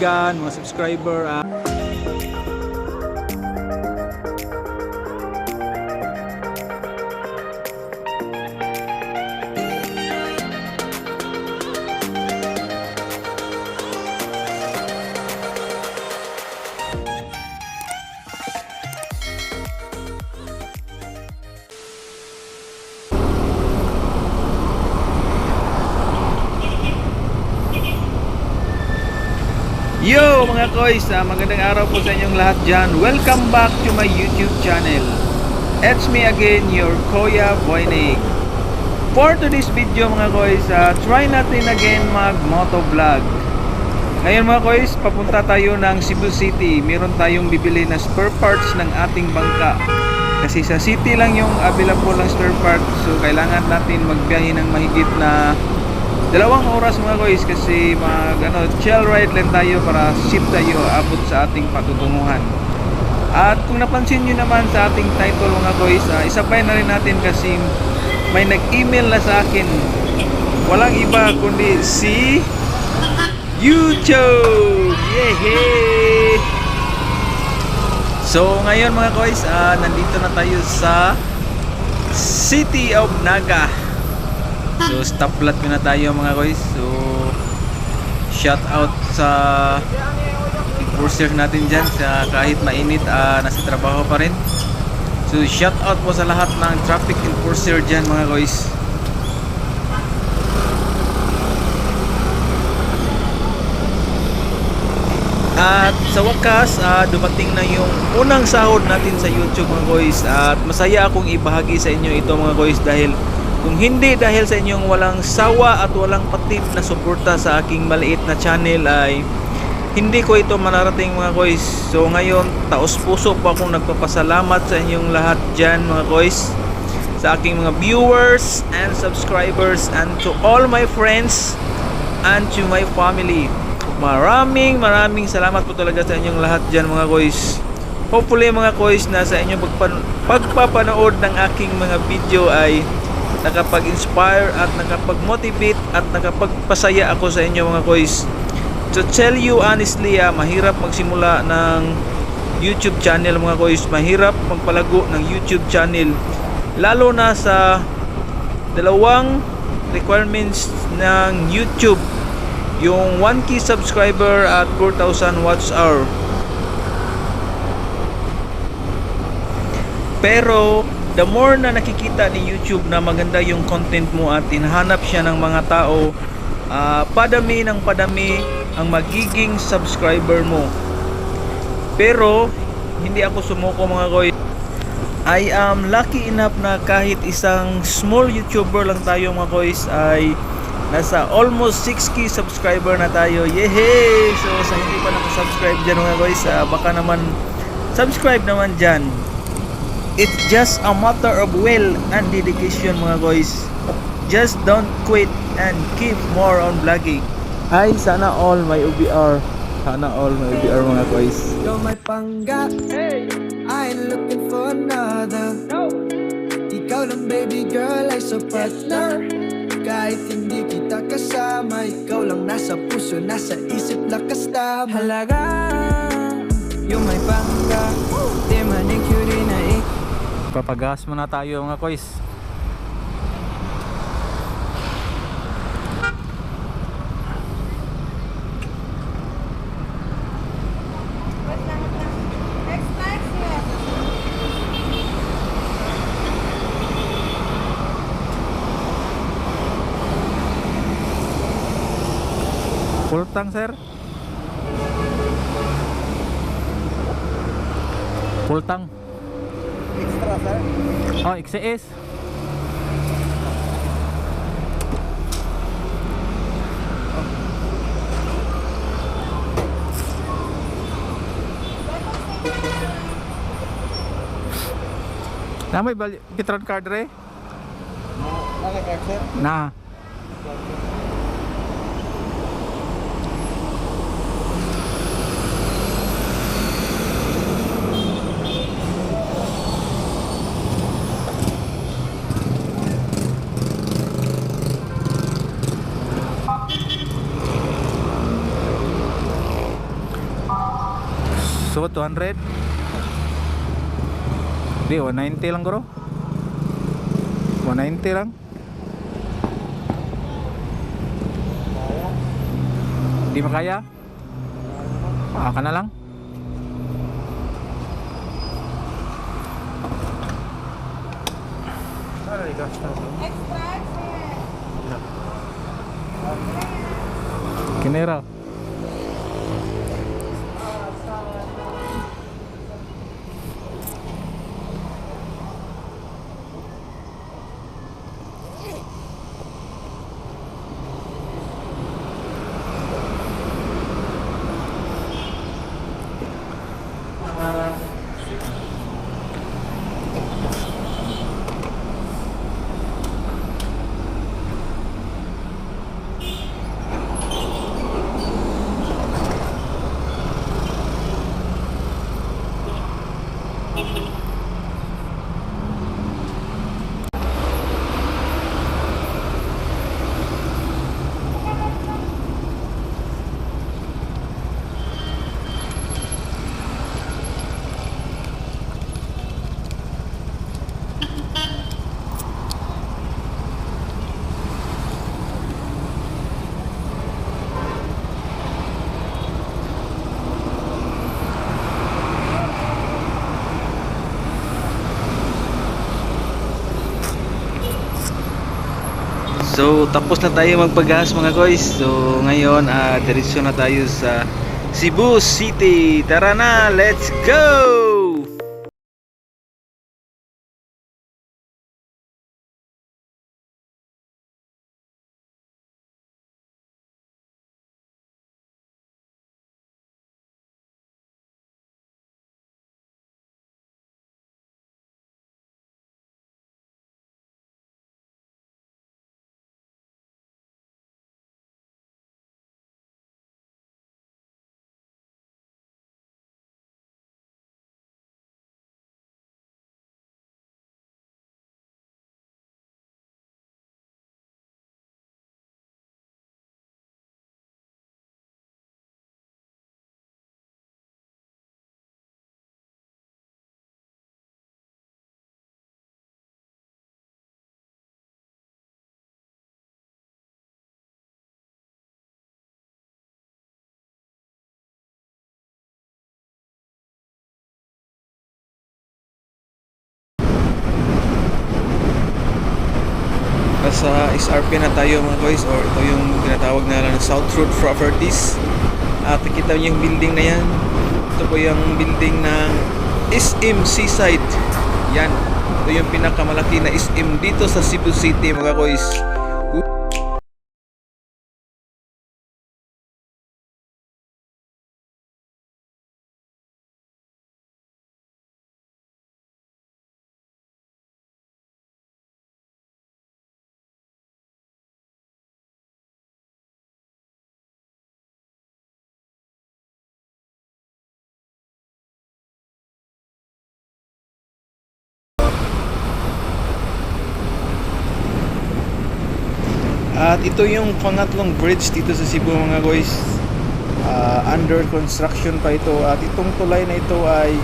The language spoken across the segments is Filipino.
kaibigan, mga subscriber. ah. Koys, ah, magandang araw po sa inyong lahat dyan. Welcome back to my YouTube channel. It's me again, your Koya Voinig. For today's video mga koys, ah, try natin again mag motovlog. Ngayon mga koys, papunta tayo ng Cebu City. Meron tayong bibili na spare parts ng ating bangka. Kasi sa city lang yung available ng spare parts. So kailangan natin magbiyahe ng mahigit na dalawang oras mga guys kasi mag ano, chill ride lang tayo para ship tayo abot sa ating patutunguhan. At kung napansin nyo naman sa ating title mga guys, uh, isabay na rin natin kasi may nag-email na sa akin. Walang iba kundi si YouTube! Yehey! So ngayon mga guys, ah, nandito na tayo sa City of Naga. So stoplight muna tayo mga guys. So shout out sa enforcer natin dyan sa kahit mainit ah, nasa trabaho pa rin. So shout out po sa lahat ng traffic enforcer dyan mga guys. At sa wakas, ah, dumating na yung unang sahod natin sa YouTube mga guys. At masaya akong ibahagi sa inyo ito mga guys dahil kung hindi dahil sa inyong walang sawa at walang patip na suporta sa aking maliit na channel ay hindi ko ito manarating mga guys. So ngayon, taos puso po akong nagpapasalamat sa inyong lahat dyan mga guys. Sa aking mga viewers and subscribers and to all my friends and to my family. Maraming maraming salamat po talaga sa inyong lahat dyan mga guys. Hopefully mga guys na sa inyong pagpapanood ng aking mga video ay nakapag-inspire at nakapag-motivate at nakapagpasaya ako sa inyo mga guys. To tell you honestly, ah, mahirap magsimula ng YouTube channel mga guys. Mahirap magpalago ng YouTube channel. Lalo na sa dalawang requirements ng YouTube. Yung 1k subscriber at 4,000 watch hour. Pero the more na nakikita ni YouTube na maganda yung content mo at hinahanap siya ng mga tao, ah, padami ng padami ang magiging subscriber mo. Pero hindi ako sumuko mga koy. I am lucky enough na kahit isang small YouTuber lang tayo mga koys ay nasa almost 6k subscriber na tayo. Yehey! So sa hindi pa nakasubscribe dyan mga koys, ah, baka naman subscribe naman dyan. It's just a matter of will and dedication mga guys. Just don't quit and keep more on vlogging. Ay, sana all may UBR. Sana all may UBR mga guys. Ikaw may pangga. I ain't looking for another. Ikaw lang baby girl ay sapat na Kahit hindi kita kasama Ikaw lang nasa puso, nasa isip lakas tama. Halaga. Yung may pangga. Di manicure na ik Papagas muna tayo mga yes. Full tank sir. Full tank. Extra sir Oh, XCS. Na may bali Petron card So 200? Di 190 lang bro. 190 lang. Di makaya? Ah, ka na lang. Extra. Kinera. So tapos na tayo magpagas mga guys. So ngayon ah diretso na tayo sa Cebu City. Tara na, let's go! Nasa SRP na tayo mga guys or ito yung tinatawag na lang South Road Properties. At nakita niyo yung building na yan. Ito po yung building ng SM Seaside. Yan. Ito yung pinakamalaki na SM dito sa Cebu City mga guys. At ito yung pangatlong bridge dito sa Cebu mga guys. Ah, under construction pa ito at itong tulay na ito ay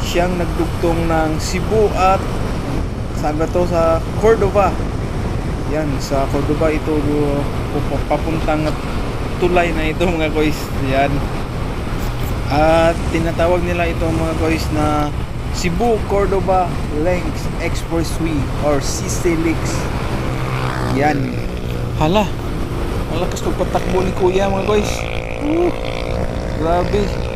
siyang nagdugtong ng Cebu at saan ba to sa Cordova. Yan, sa Cordova ito uh, papuntang tulay na ito mga guys. Yan. At tinatawag nila ito mga guys na Cebu Cordova Length Expressway or CCLEX. Yan. Hala. Hala kas pagpatakbo ni Kuya mga guys. Uh, grabe.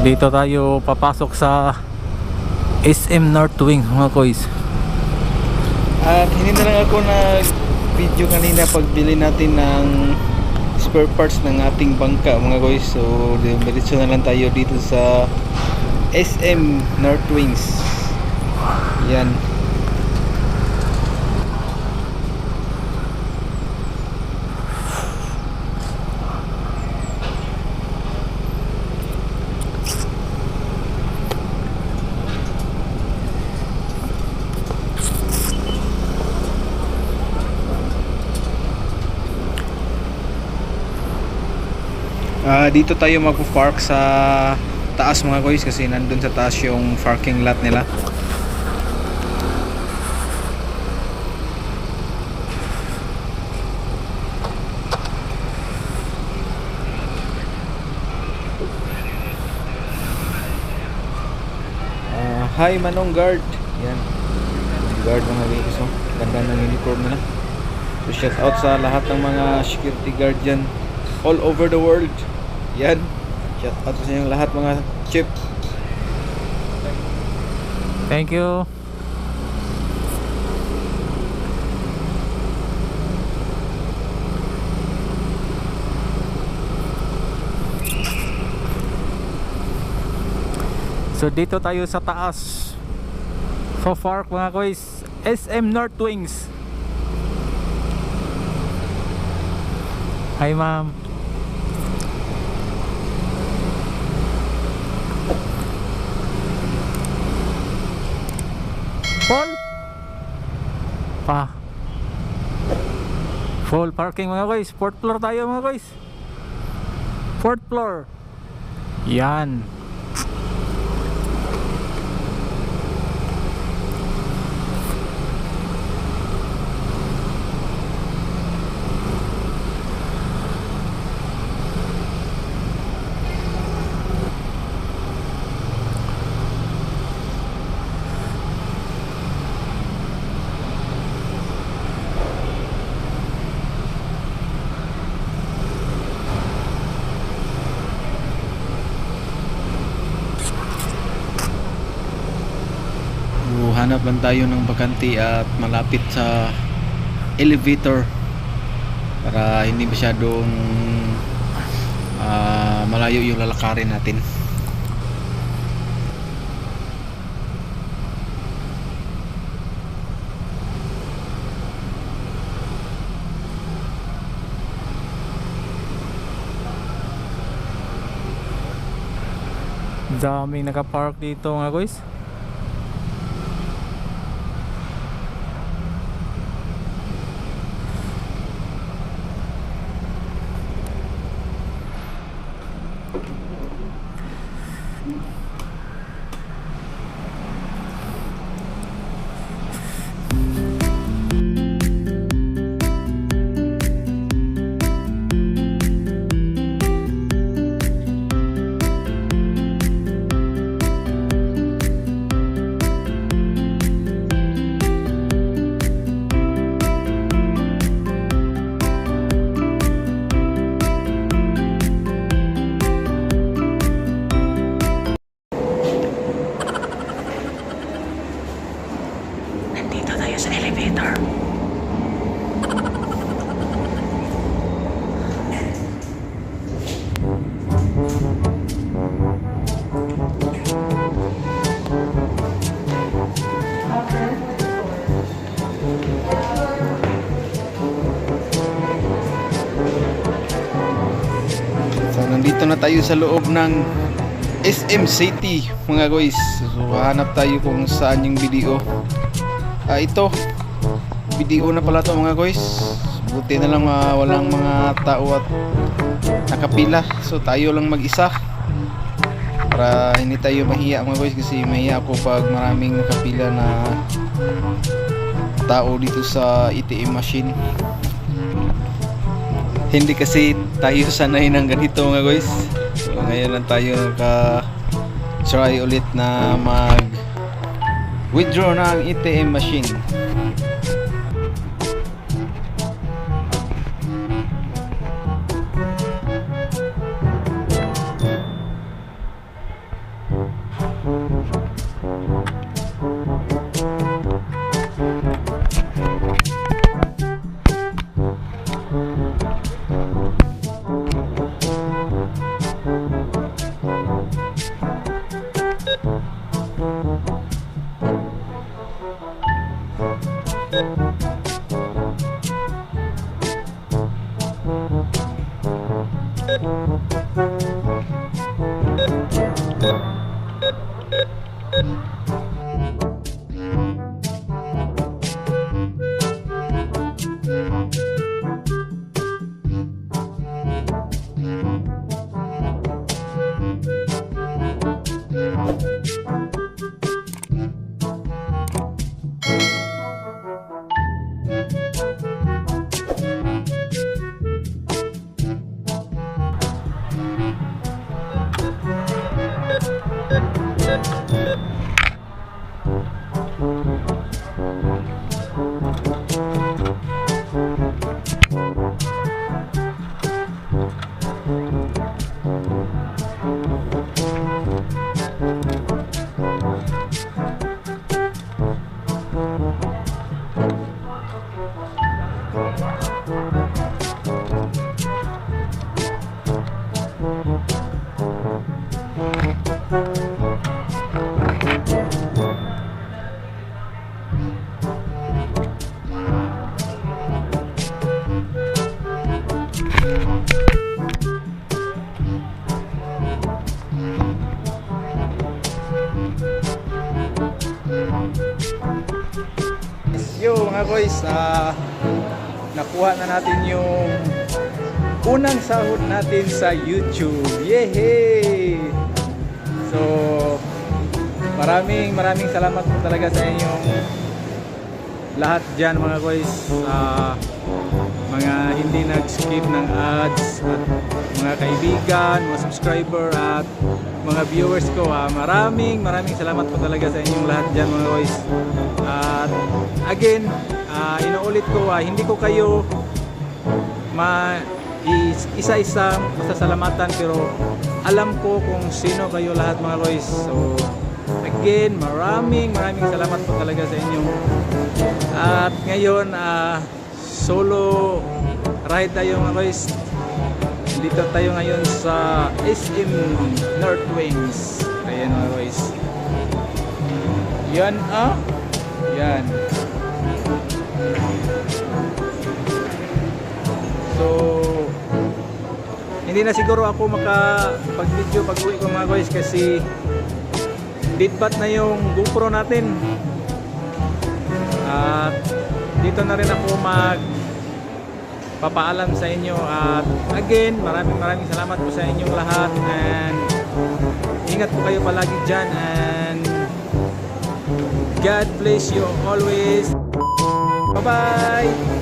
Dito tayo papasok sa SM North Wing mga koys. At hindi na lang ako nag video kanina pagbili natin ng spare parts ng ating bangka mga koys. So diretso na lang tayo dito sa SM North Wings. Yan. Ah, dito tayo magpo-park sa taas mga guys kasi nandun sa taas yung parking lot nila. Ah, hi Manong Guard. Yan. Guard mga guys. Oh. Ganda ng uniform nila. So shout out sa lahat ng mga security guard dyan all over the world. Yan. Shout out sa inyong lahat mga chip. Thank you. So dito tayo sa taas. So far mga guys, SM North Wings. Hi ma'am. Paul? Pa. Full parking mga guys. Fourth floor tayo mga guys. Fourth floor. Yan. So, hanap lang tayo ng bakante at malapit sa elevator para hindi masyadong ah, malayo yung lalakarin natin. Daming nakapark dito mga guys. Nandito tayo sa elevator. So, nandito na tayo sa loob ng SM City mga guys. So, hanap tayo kung saan yung video. Ah, ito. Video na pala to mga guys. Buti na lang ah, walang mga tao at nakapila. So tayo lang mag-isa. Para hindi tayo mahiya mga guys kasi mahiya ako pag maraming nakapila na tao dito sa ATM machine. Hindi kasi tayo sanay ng ganito mga guys. So ngayon lang tayo naka try ulit na mag Withdraw na ang ATM machine. Mga boys, ah, nakuha na natin yung unang sahod natin sa YouTube. Yehey! So, maraming maraming salamat po talaga sa inyong lahat dyan mga boys. Ah, mga hindi nag-skip ng ads at mga kaibigan, mga subscriber at mga viewers ko. ah, maraming maraming salamat po talaga sa inyong lahat dyan mga boys. At again, ah, inuulit ko, ah, hindi ko kayo ma is- isa-isang masasalamatan pero alam ko kung sino kayo lahat mga boys. So again, maraming maraming salamat po talaga sa inyo. At ngayon, ah, solo ride tayo mga boys. Dito tayo ngayon sa SM North Wings. Ayan mga. Yan ah. Yan. So, hindi na siguro ako makapag-video pag uwi ko mga guys kasi ditbat na yung GoPro natin. At dito na rin ako mag papaalam sa inyo. At again maraming maraming salamat po sa inyong lahat. And ingat po kayo palagi dyan. And God bless you always. Bye bye